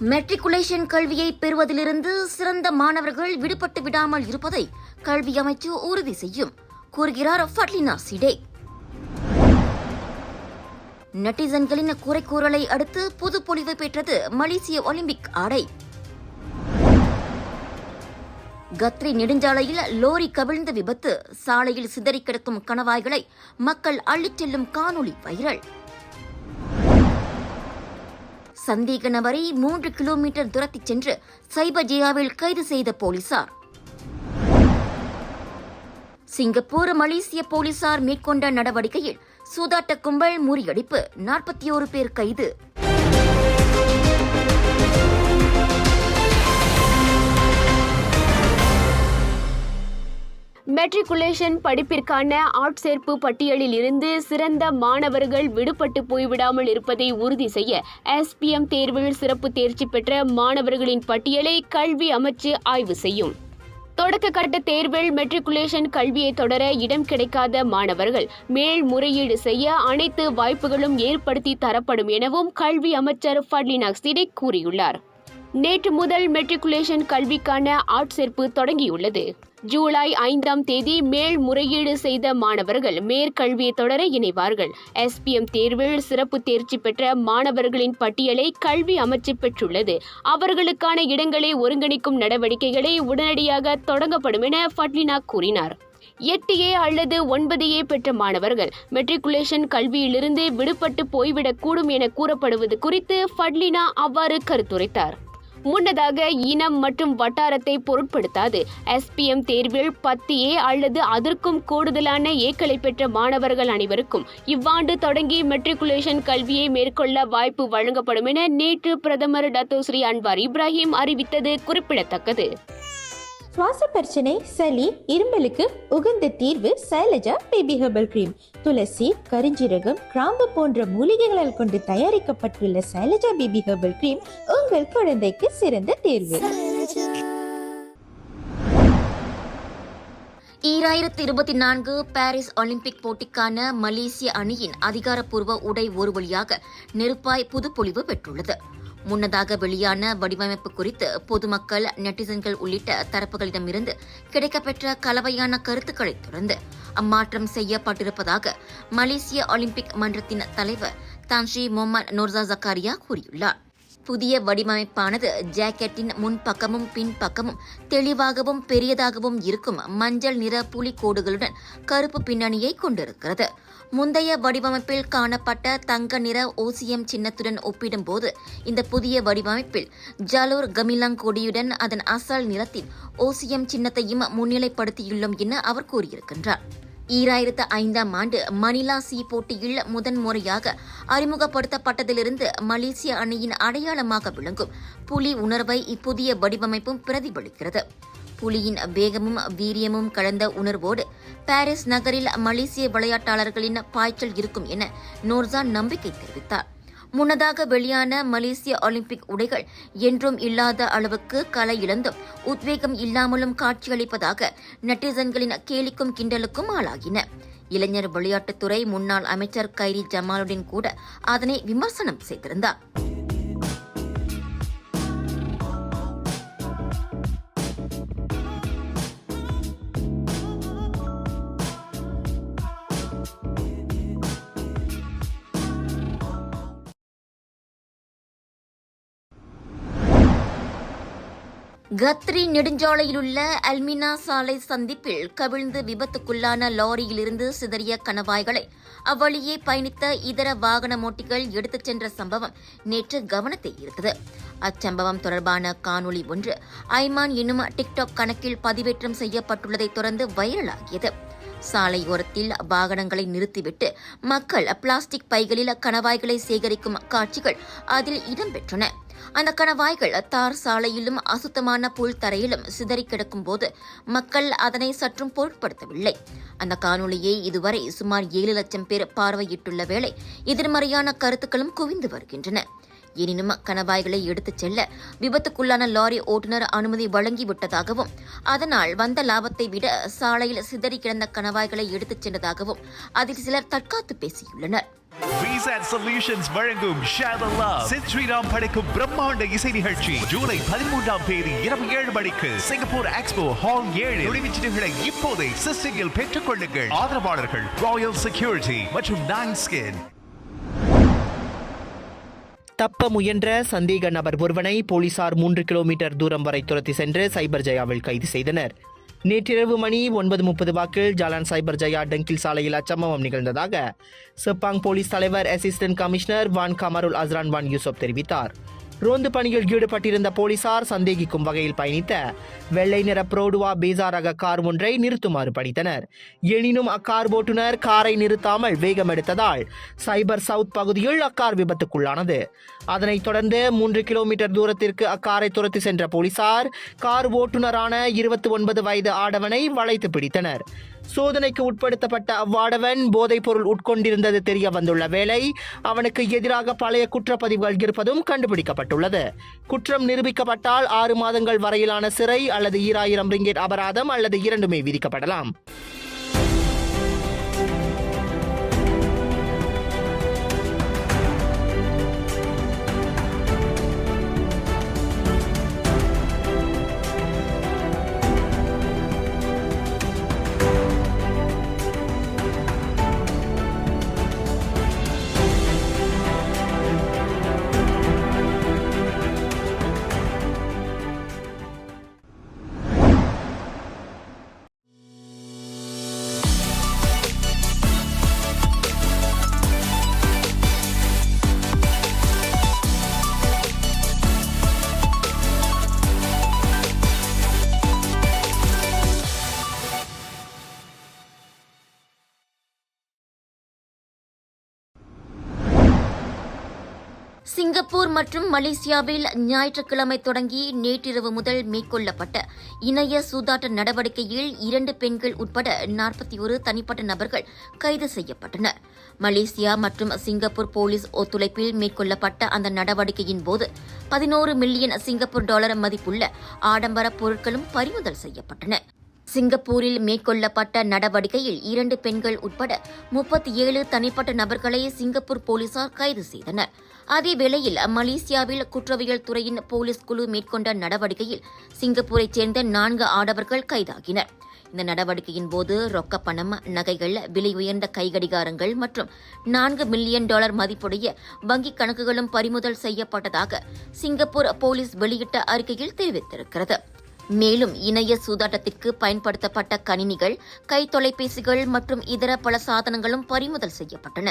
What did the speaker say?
Matriculation கல்வியை பெறுவதிலிருந்து சிறந்த மாணவர்கள் விடுபட்டு விடாமல் இருப்பதை கல்வி அமைச்சு உறுதி செய்யும். கூறுகிறார் ஃபட்லினா சிடே. நெட்டிசன்களின் குறை கூறலை அடுத்து புது பொலிவு பெற்றது மலேசிய ஒலிம்பிக் ஆடை. கத்ரி நெடுஞ்சாலையில் லோரி கவிழ்ந்த விபத்து சாலையில் சிதறிக் கிடக்கும் கணவாய்களை மக்கள் அள்ளிச் செல்லும் காணொளி வைரல். சந்தேக நபரை மூன்று கிலோமீட்டர் துரத்திச் சென்று சைபஜியாவில் கைது செய்த போலீசார். சிங்கப்பூர் மலேசிய போலீசார் மேற்கொண்ட நடவடிக்கையில் சூதாட்ட கும்பல் முறியடிப்பு. நாற்பத்தி ஓரு பேர் கைது. மெட்ரிகுலேஷன் படிப்பிற்கான ஆட்சேர்ப்பு பட்டியலில் இருந்து சிறந்த மாணவர்கள் விடுபட்டு போய்விடாமல் இருப்பதை உறுதி செய்ய எஸ்பிஎம் தேர்வில் சிறப்பு தேர்ச்சி பெற்ற மாணவர்களின் பட்டியலை கல்வி அமைச்சு ஆய்வு செய்யும். தொடக்க கட்ட தேர்வில் மெட்ரிகுலேஷன் கல்வியை தொடர இடம் கிடைக்காத மாணவர்கள் மேல்முறையீடு செய்ய அனைத்து வாய்ப்புகளும் ஏற்படுத்தி தரப்படும் எனவும் கல்வி அமைச்சர் ஃபட்லினாக் சிடிக் கூறியுள்ளார். நேற்று முதல் மெட்ரிகுலேஷன் கல்விக்கான ஆட்சேர்ப்பு தொடங்கியுள்ளது. ஜூலை ஐந்தாம் தேதி மேல்முறையீடு செய்த மாணவர்கள் மேற்கல்வியை தொடர இணைவார்கள். எஸ்பிஎம் தேர்வில் சிறப்பு தேர்ச்சி பெற்ற மாணவர்களின் பட்டியலை கல்வி அமைச்சு பெற்றுள்ளது. அவர்களுக்கான இடங்களை ஒருங்கிணைக்கும் நடவடிக்கைகளை உடனடியாக தொடங்கப்படும் என ஃபட்லினா கூறினார். எட்டு ஏ அல்லது ஒன்பது ஏ பெற்ற மாணவர்கள் மெட்ரிகுலேஷன் கல்வியிலிருந்து விடுபட்டு போய்விடக்கூடும் என கூறப்படுவது குறித்து ஃபட்லினா அவ்வாறு கருத்துரைத்தார். முன்னதாக இனம் மற்றும் வட்டாரத்தை பொருட்படுத்தாது. எஸ்பிஎம் தேர்வில் பத்து ஏ அல்லது அதற்கும் கூடுதலான ஏக்களை பெற்ற மாணவர்கள் அனைவருக்கும் இவ்வாண்டு தொடங்கி மெட்ரிகுலேஷன் கல்வியை மேற்கொள்ள வாய்ப்பு வழங்கப்படும் என நேற்று பிரதமர் டத்தோஸ்ரீ அன்வார் இப்ராஹிம் அறிவித்தது குறிப்பிடத்தக்கது. சுவாச பிரச்சனை சளி இருமலுக்கு உகந்த தீர்வு சைலஜா பேபி ஹெர்பல் கிரீம். துளசி கரிஞ்சீரகம் கிராம்பு போன்ற மூலிகைகளால் கொண்டு தயாரிக்கப்பட்டுள்ள சைலஜா பேபி ஹெர்பல் கிரீம் உங்கள் குழந்தைக்கு சிறந்த தேர்வு. ஈராயிரத்து இருபத்தி நான்கு பாரிஸ் ஒலிம்பிக் போட்டிக்கான மலேசிய அணியின் அதிகாரப்பூர்வ உடை ஒரு வழியாக நெருப்பாய் புதுப்பொலிவு பெற்றுள்ளது. முன்னதாக வெளியான வடிவமைப்பு குறித்து பொதுமக்கள் நெட்டிசன்கள் உள்ளிட்ட தரப்புகளிடமிருந்து கிடைக்கப்பெற்ற கலவையான கருத்துக்களை தொடர்ந்து அம்மாற்றம் செய்யப்பட்டிருப்பதாக மலேசிய ஒலிம்பிக் மன்றத்தின் தலைவர் தான்ஷி முகமது நோர்சா ஜக்காரியா கூறியுள்ளார். புதிய வடிவமைப்பானது ஜாக்கெட்டின் முன்பக்கமும் பின்பக்கமும் தெளிவாகவும் பெரியதாகவும் இருக்கும் மஞ்சள் நிற புலிக்கோடுகளுடன் கருப்பு பின்னணியை கொண்டிருக்கிறது. முந்தைய வடிவமைப்பில் காணப்பட்ட தங்க நிற ஓசியம் சின்னத்துடன் ஒப்பிடும்போது இந்த புதிய வடிவமைப்பில் ஜலூர் கமிலாங் கொடியுடன் அதன் அசல் நிறத்தின் ஓசியம் சின்னத்தையும் முன்னிலைப்படுத்தியுள்ளோம் என அவர் கூறியிருக்கின்றார். ஈராயிரத்து ஐந்தாம் ஆண்டு மணிலா சி போட்டியில் முதன்முறையாக அறிமுகப்படுத்தப்பட்டதிலிருந்து மலேசிய அணியின் அடையாளமாக விளங்கும். புலி உணர்வை இப்புதிய வடிவமைப்பும் பிரதிபலிக்கிறது. புலியின் வேகமும் வீரியமும் கலந்த உணர்வோடு பாரிஸ் நகரில் மலேசிய விளையாட்டாளர்களின் பாய்ச்சல் இருக்கும் என நோர்சான் நம்பிக்கை தெரிவித்தார். முன்னதாக வெளியான மலேசிய ஒலிம்பிக் உடைகள் என்றும் இல்லாத அளவுக்கு கலை இழந்தும் உத்வேகம் இல்லாமலும் காட்சியளிப்பதாக நெட்டிசன்களின் கேலிக்கும் கிண்டலுக்கும் ஆளாகின. இளைஞர் விளையாட்டுத்துறை முன்னாள் அமைச்சர் கைரி ஜமாலுடன் கூட அதனை விமர்சனம் செய்திருந்தார். கத்ரி நெடுஞ்சாலையிலுள்ள அல்மினா சாலை சந்திப்பில் கவிழ்ந்து விபத்துக்குள்ளான லாரியிலிருந்து சிதறிய கணவாய்களை அவ்வழியே பயணித்த இதர வாகன ஓட்டிகள் எடுத்துச் சென்ற சம்பவம் நேற்று கவனத்தை ஈர்த்தது. அச்சம்பவம் தொடர்பான காணொளி ஒன்று ஐமான் என்னும் டிக்டாக் கணக்கில் பதிவேற்றம் செய்யப்பட்டுள்ளதைத் தொடர்ந்து வைரலாகியது. சாலையோரத்தில் வாகனங்களை நிறுத்திவிட்டு மக்கள் பிளாஸ்டிக் பைகளில் கணவாய்களை சேகரிக்கும் காட்சிகள் அதில் இடம்பெற்றன. அந்த கணவாய்கள் தார் சாலையிலும் அசுத்தமான புல் தரையிலும் சிதறி கிடக்கும் போது மக்கள் அதனை சற்றும் பொருட்படுத்தவில்லை. அந்த காணொளியை இதுவரை சுமார் ஏழு லட்சம் பேர் பார்வையிட்டுள்ள வேளை எதிர்மறையான கருத்துக்களும் குவிந்து வருகின்றன. எனினும் கணவாய்களை எடுத்துச் செல்ல விபத்துக்குள்ளான லாரி ஓட்டுநர் அனுமதி வழங்கிவிட்டதாகவும் அதனால் வந்த லாபத்தை விட சாலையில் சிதறி கிடந்த கணவாய்களை எடுத்துச் சென்றதாகவும் அதில் சிலர் தற்காத்து பேசியுள்ளனர். விசாட் சொல்யூஷன்ஸ் வழங்கும் ஷேர் லவ் ஸ்ரீராம் படைக்கும் பிரம்மாண்ட இசை நிகழ்ச்சி ஜூலை பதிமூன்றாம் தேதி இரவு ஏழு மணிக்கு சிங்கப்பூர் எக்ஸ்போ ஹால் ஏழு. நுழைவுச்சீட்டுகளை இப்போதே சிஸ்டிங்கில் பெற்றுக் கொள்ளுங்கள். ஆதரவாளர்கள் ராயல் செக்யூரிட்டி மற்றும் நாங் ஸ்கின் தப்ப முயன்ற சந்தேக நபர் ஒருவனை போலீசார் மூன்று கிலோமீட்டர் தூரம் வரை துரத்தி சென்று சைபர் ஜெயாவில் கைது செய்தனர். நேற்றிரவு மணி ஒன்பது முப்பது வாக்கில் ஜாலான் சைபர் ஜெயா டங்கில் சாலையில் அச்சம்பவம் நிகழ்ந்ததாக செப்பாங் போலீஸ் தலைவர் assistant commissioner Wan Kamarul Azran Wan Yusuf தெரிவித்தார். ரோந்து பணியில் ஈடுபட்டிருந்த போலீசார் சந்தேகிக்கும் வகையில் பயணித்த வெள்ளை நிற புரோடுவா பேசா ரக கார் ஒன்றை நிறுத்துமாறு பணித்தனர். எனினும் அக்கார் ஓட்டுநர் காரை நிறுத்தாமல் வேகம் எடுத்ததால் சைபர் சவுத் பகுதியில் அக்கார் விபத்துக்குள்ளானது. அதனைத் தொடர்ந்து மூன்று கிலோமீட்டர் தூரத்திற்கு அக்காரை துரத்தி சென்ற போலீசார் கார் ஓட்டுநரான இருபத்தி ஒன்பது வயது ஆடவனை வளைத்து பிடித்தனர். சோதனைக்கு உட்படுத்தப்பட்ட அவ்வாடவன் போதைப் பொருள் உட்கொண்டிருந்தது தெரிய வந்துள்ள வேளை அவனுக்கு எதிராக பழைய குற்றப்பதிவுகள் இருப்பதும் கண்டுபிடிக்கப்பட்டுள்ளது. குற்றம் நிரூபிக்கப்பட்டால் ஆறு மாதங்கள் வரையிலான சிறை அல்லது ஈராயிரம் ரிங்கெட் அபராதம் அல்லது இரண்டுமே விதிக்கப்படலாம். சிங்கப்பூர் மற்றும் மலேசியாவில் ஞாயிற்றுக்கிழமை தொடங்கி நேற்றிரவு முதல் மேற்கொள்ளப்பட்ட இணைய சூதாட்ட நடவடிக்கையில் இரண்டு பெண்கள் உட்பட நாற்பத்தி ஒரு தனிப்பட்ட நபர்கள் கைது செய்யப்பட்டனர். மலேசியா மற்றும் சிங்கப்பூர் போலீஸ் ஒத்துழைப்பில் மேற்கொள்ளப்பட்ட அந்த நடவடிக்கையின் போது பதினோரு மில்லியன் சிங்கப்பூர் டாலர் மதிப்புள்ள ஆடம்பர பொருட்களும் பறிமுதல் செய்யப்பட்டன. சிங்கப்பூரில் மேற்கொள்ளப்பட்ட நடவடிக்கையில் இரண்டு பெண்கள் உட்பட முப்பத்தி ஏழு தனிப்பட்ட நபர்களை சிங்கப்பூர் போலீசார் கைது செய்தனர். அதேவேளையில் மலேசியாவில் குற்றவியல் துறையின் போலீஸ் குழு மேற்கொண்ட நடவடிக்கையில் சிங்கப்பூரைச் சேர்ந்த நான்கு ஆடவர்கள் கைதாகினர். இந்த நடவடிக்கையின் போது ரொக்க பணம் நகைகள் விலை உயர்ந்த கைகடிகாரங்கள் மற்றும் நான்கு மில்லியன் டாலர் மதிப்புடைய வங்கிக் கணக்குகளும் பறிமுதல் செய்யப்பட்டதாக சிங்கப்பூர் போலீஸ் வெளியிட்ட அறிக்கையில் தெரிவித்திருக்கிறது. மேலும் இணைய சூதாட்டத்திற்கு பயன்படுத்தப்பட்ட கணினிகள் கை தொலைபேசிகள் மற்றும் இதர பல சாதனங்களும் பறிமுதல் செய்யப்பட்டன.